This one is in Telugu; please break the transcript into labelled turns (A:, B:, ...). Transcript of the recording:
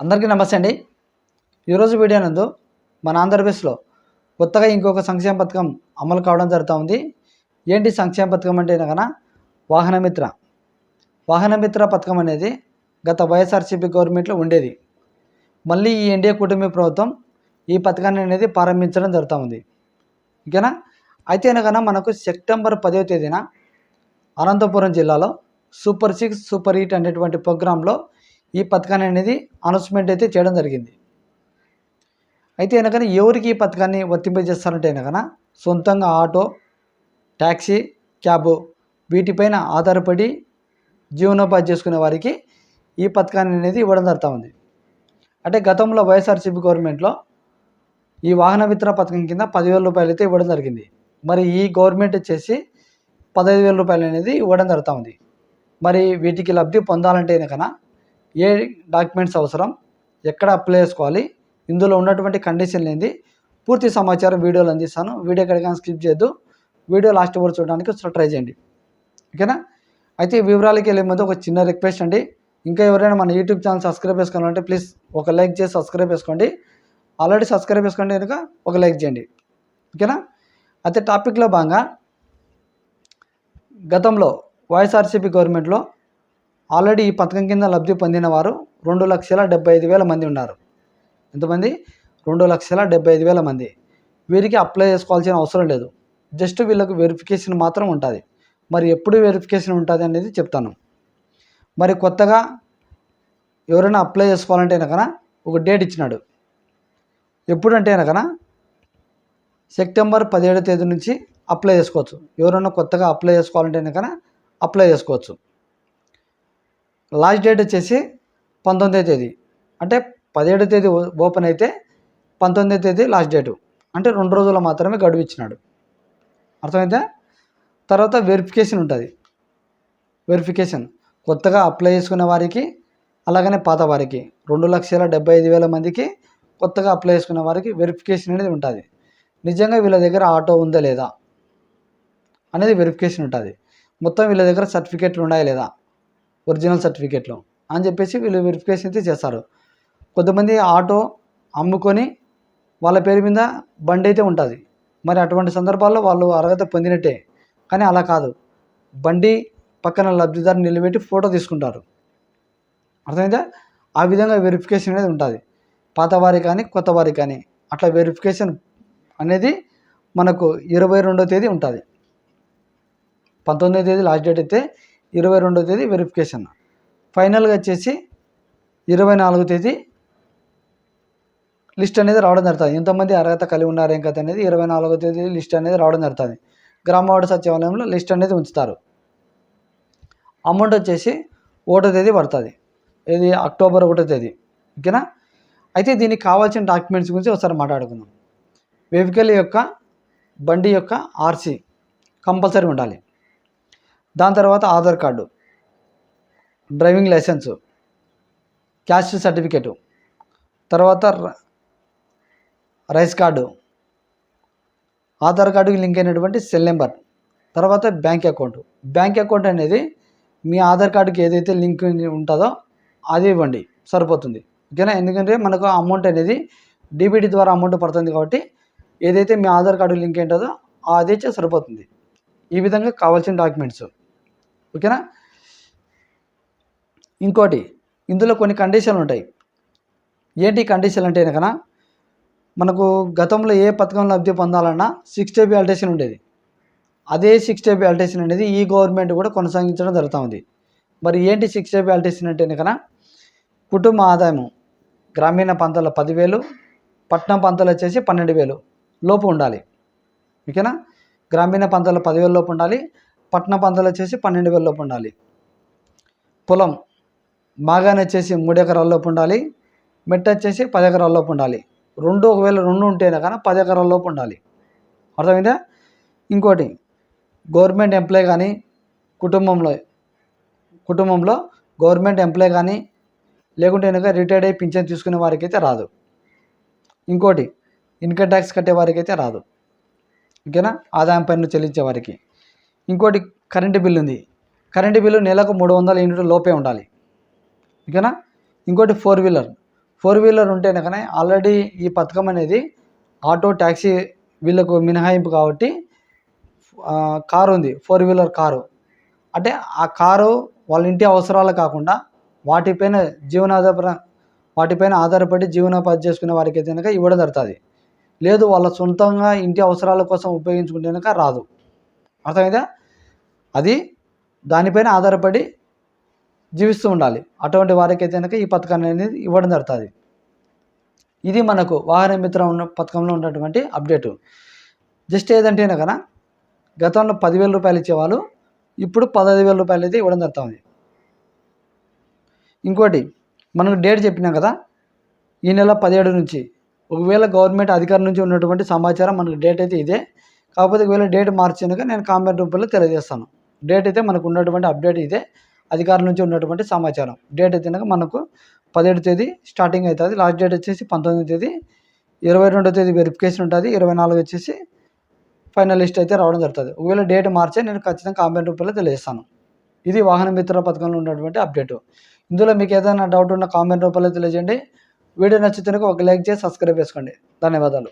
A: అందరికీ నమస్తే అండి. ఈరోజు వీడియో నందు మన ఆంధ్రప్రదేశ్లో కొత్తగా ఇంకొక సంక్షేమ పథకం అమలు కావడం జరుగుతూ ఉంది. ఏంటి సంక్షేమ పథకం అంటే కనుక వాహనమిత్ర వాహనమిత్ర పథకం అనేది గత వైఎస్ఆర్సీపీ గవర్నమెంట్లో ఉండేది. మళ్ళీ ఈ ఎన్డీఏ కూటమి ప్రభుత్వం ఈ పథకాన్ని అనేది ప్రారంభించడం జరుగుతూ ఉంది. ఓకేనా? అయితే కనుక మనకు సెప్టెంబర్ పదవ తేదీన అనంతపురం జిల్లాలో సూపర్ సిక్స్ సూపర్ హిట్ అనేటువంటి ప్రోగ్రాంలో ఈ పథకాన్ని అనేది అనౌన్స్మెంట్ అయితే చేయడం జరిగింది. అయితే కనుక ఎవరికి ఈ పథకాన్ని వర్తింపజేస్తారంటే కనుక సొంతంగా ఆటో ట్యాక్సీ క్యాబ్ వీటిపైన ఆధారపడి జీవనోపాధి చేసుకునే వారికి ఈ పథకాన్ని అనేది ఇవ్వడం జరుగుతూ ఉంది. అంటే గతంలో వైఎస్ఆర్సీపీ గవర్నమెంట్లో ఈ వాహన విత్తన పథకం కింద పదివేల రూపాయలు అయితే ఇవ్వడం జరిగింది. మరి ఈ గవర్నమెంట్ వచ్చేసి పదహైదు వేల రూపాయలు అనేది ఇవ్వడం జరుగుతూ ఉంది. మరి వీటికి లబ్ధి పొందాలంటే కనుక ఏ డాక్యుమెంట్స్ అవసరం ఎక్కడ అప్లై చేసుకోవాలి ఇందులో ఉన్నటువంటి కండిషన్ ఏంది పూర్తి సమాచారం వీడియోలు అందిస్తాను. వీడియో ఎక్కడికైనా స్కిప్ చేయొద్దు. వీడియో లాస్ట్ వరకు చూడడానికి ట్రై చేయండి. ఓకేనా? అయితే ఈ వివరాలకి వెళ్ళే ముందు ఒక చిన్న రిక్వెస్ట్ అండి. ఇంకా ఎవరైనా మన యూట్యూబ్ ఛానల్ సబ్స్క్రైబ్ చేసుకోవాలంటే ప్లీజ్ ఒక లైక్ చేసి సబ్స్క్రైబ్ చేసుకోండి. ఆల్రెడీ సబ్స్క్రైబ్ చేసుకోండి కనుక ఒక లైక్ చేయండి. ఓకేనా? అయితే టాపిక్లో భాగంగా గతంలో వైఎస్ఆర్సీపీ గవర్నమెంట్లో ఆల్రెడీ ఈ పథకం కింద లబ్ధి పొందిన వారు రెండు లక్షల డెబ్బై ఐదు వేల మంది ఉన్నారు. ఎంతమంది? రెండు లక్షల డెబ్బై ఐదు వేల మంది. వీరికి అప్లై చేసుకోవాల్సిన అవసరం లేదు. జస్ట్ వీళ్ళకు వెరిఫికేషన్ మాత్రం ఉంటుంది. మరి ఎప్పుడు వెరిఫికేషన్ ఉంటుంది అనేది చెప్తాను. మరి కొత్తగా ఎవరైనా అప్లై చేసుకోవాలంటే కనుక ఒక డేట్ ఇచ్చినాడు. ఎప్పుడంటే కనుక సెప్టెంబర్ పదిహేడో తేదీ నుంచి అప్లై చేసుకోవచ్చు. ఎవరైనా కొత్తగా అప్లై చేసుకోవాలంటే కనుక అప్లై చేసుకోవచ్చు. లాస్ట్ డేట్ వచ్చేసి పంతొమ్మిదో తేదీ. అంటే పదిహేడో తేదీ ఓపెన్ అయితే పంతొమ్మిదో తేదీ లాస్ట్ డేటు. అంటే రెండు రోజులు మాత్రమే గడువు ఇచ్చినాడు. అర్థమైతే తర్వాత వెరిఫికేషన్ ఉంటుంది. వెరిఫికేషన్ కొత్తగా అప్లై చేసుకున్న వారికి అలాగనే పాత వారికి రెండు లక్షల డెబ్బై ఐదు వేల మందికి కొత్తగా అప్లై చేసుకున్న వారికి వెరిఫికేషన్ అనేది ఉంటుంది. నిజంగా వీళ్ళ దగ్గర ఆటో ఉందా లేదా అనేది వెరిఫికేషన్ ఉంటుంది. మొత్తం వీళ్ళ దగ్గర సర్టిఫికేట్లు ఉన్నాయా లేదా? ఒరిజినల్ సర్టిఫికేట్లు అని చెప్పేసి వీళ్ళు వెరిఫికేషన్ అయితే చేస్తారు. కొంతమంది ఆటో అమ్ముకొని వాళ్ళ పేరు మీద బండి అయితే ఉంటుంది. మరి అటువంటి సందర్భాల్లో వాళ్ళు అర్హత పొందినట్టే. కానీ అలా కాదు. బండి పక్కన లబ్ధిదారు నిలబెట్టి ఫోటో తీసుకుంటారు. అర్థమైందా? ఆ విధంగా వెరిఫికేషన్ అనేది ఉంటుంది. పాత వారికి కానీ కొత్త వారి కానీ అట్లా వెరిఫికేషన్ అనేది మనకు ఇరవై రెండో తేదీ ఉంటుంది. పంతొమ్మిదో తేదీ లాస్ట్ డేట్ అయితే ఇరవై రెండో తేదీ వెరిఫికేషన్ ఫైనల్గా వచ్చేసి ఇరవై నాలుగో తేదీ లిస్ట్ అనేది రావడం జరుగుతుంది. ఎంతమంది అర్హత కలిగి ఉన్నారు ఏం కథ అనేది ఇరవై నాలుగో తేదీ లిస్ట్ అనేది రావడం జరుగుతుంది. గ్రామవాడ సచివాలయంలో లిస్ట్ అనేది ఉంచుతారు. అమౌంట్ వచ్చేసి ఒకటో తేదీ పడుతుంది. ఇది అక్టోబర్ ఒకటో తేదీ. ఓకేనా? అయితే దీనికి కావాల్సిన డాక్యుమెంట్స్ గురించి ఒకసారి మాట్లాడుకుందాం. వెహికల్ యొక్క బండి యొక్క ఆర్సీ కంపల్సరీ ఉండాలి. దాని తర్వాత Aadhaar card driving licence caste certificate తర్వాత రైస్ కార్డు ఆధార్ కార్డుకి లింక్ అయినటువంటి సెల్ నెంబర్ తర్వాత బ్యాంక్ అకౌంట్. బ్యాంక్ అకౌంట్ అనేది మీ ఆధార్ కార్డుకి ఏదైతే లింక్ ఉంటుందో అది ఇవ్వండి సరిపోతుంది. ఓకేనా? ఎందుకంటే మనకు అమౌంట్ అనేది డీబీటీ ద్వారా అమౌంట్ పడుతుంది కాబట్టి ఏదైతే మీ ఆధార్ కార్డు లింక్ ఏంటో అది సరిపోతుంది. ఈ విధంగా కావాల్సిన డాక్యుమెంట్స్. ఓకేనా? ఇంకోటి ఇందులో కొన్ని కండిషన్లు ఉంటాయి. ఏంటి కండిషన్ అంటే కనుక మనకు గతంలో ఏ పథకం లబ్ధి పొందాలన్నా సిక్స్ టేబీ అల్టేషన్ ఉండేది. అదే సిక్స్ టేబీ అల్టేషన్ అనేది ఈ గవర్నమెంట్ కూడా కొనసాగించడం జరుగుతూ ఉంది మరి ఏంటి సిక్స్ టేబీ అల్టేషన్ అంటే కనుక కుటుంబ ఆదాయము గ్రామీణ ప్రాంతాల్లో పదివేలు పట్టణ ప్రాంతాలు వచ్చేసి పన్నెండు వేలు లోపు ఉండాలి. ఓకేనా? గ్రామీణ ప్రాంతాల్లో పదివేల లోపు ఉండాలి. పట్న ప్రాంతాలు వచ్చేసి పన్నెండు వేల లోపు ఉండాలి. పొలం బాగానే వచ్చేసి మూడు ఎకరాల లోపు ఉండాలి. మెట్ట వచ్చేసి పది ఎకరాల లోపు ఉండాలి. రెండు ఒకవేళ రెండు ఉంటేనే కానీ పది ఎకరాల లోపు ఉండాలి. అర్థమైందా? ఇంకోటి గవర్నమెంట్ ఎంప్లాయ్ కానీ కుటుంబంలో కుటుంబంలో గవర్నమెంట్ ఎంప్లాయ్ కానీ లేకుంటే కనుక రిటైర్డ్ అయ్యి పింఛన్ తీసుకునే వారికి అయితే రాదు. ఇంకోటి ఇన్కమ్ ట్యాక్స్ కట్టే వారికి అయితే రాదు. ఓకేనా? ఆదాయం పన్ను చెల్లించే వారికి. ఇంకోటి కరెంటు బిల్లు ఉంది. కరెంటు బిల్లు నెలకు మూడు వందల యూనిట్ లోపే ఉండాలి. ఓకేనా? ఇంకోటి ఫోర్ వీలర్. ఫోర్ వీలర్ ఉంటేనే కానీ ఆల్రెడీ ఈ పథకం అనేది ఆటో ట్యాక్సీ వీళ్ళకు మినహాయింపు కాబట్టి కారు ఉంది. Four wheeler car. అంటే ఆ కారు వాళ్ళ ఇంటి అవసరాలు కాకుండా వాటిపైన జీవనాధార వాటిపైన ఆధారపడి జీవనోపాధి చేసుకునే వారికి అయితే కనుక ఇవ్వడం జరుగుతుంది. లేదు వాళ్ళ సొంతంగా ఇంటి అవసరాల కోసం ఉపయోగించుకుంటే కనుక రాదు. అర్థమైందా? అది దానిపైన ఆధారపడి జీవిస్తూ ఉండాలి. అటువంటి వారికి అయితే కనుక ఈ పథకాన్ని అనేది ఇవ్వడం జరుగుతుంది. ఇది మనకు వాహన మిత్రం ఉన్న పథకంలో ఉన్నటువంటి అప్డేటు. జస్ట్ ఏదంటే కనుక గతంలో పదివేల రూపాయలు ఇచ్చేవాళ్ళు ఇప్పుడు పదహైదు వేల రూపాయలు అయితే ఇవ్వడం జరుగుతుంది. ఇంకోటి మనకు డేట్ చెప్పినాం కదా ఈ నెల పదిహేడు నుంచి. ఒకవేళ గవర్నమెంట్ అధికారి నుంచి ఉన్నటువంటి సమాచారం మనకు డేట్ అయితే ఇదే. కాకపోతే ఒకవేళ డేట్ మార్చినాక నేను కామెంట్ రూపంలో తెలియజేస్తాను. డేట్ అయితే మనకు ఉన్నటువంటి అప్డేట్ ఇదే. అధికారుల నుంచి ఉన్నటువంటి సమాచారం. డేట్ అయితే మనకు పదిహేడు తేదీ స్టార్టింగ్ అవుతుంది. లాస్ట్ డేట్ వచ్చేసి పంతొమ్మిది తేదీ ఇరవై రెండో తేదీ వెరిఫికేషన్ ఉంటుంది. ఇరవై నాలుగు వచ్చేసి ఫైనల్ లిస్ట్ అయితే రావడం జరుగుతుంది. ఒకవేళ డేట్ మార్చే నేను ఖచ్చితంగా కామెంట్ రూపంలో తెలియజేస్తాను. ఇది వాహన మిత్ర పథకంలో ఉన్నటువంటి అప్డేట్. ఇందులో మీకు ఏదైనా డౌట్ ఉన్న కామెంట్ రూపంలో తెలియజేయండి. వీడియో నచ్చితే ఒక లైక్ చేసి సబ్స్క్రైబ్ చేసుకోండి. ధన్యవాదాలు.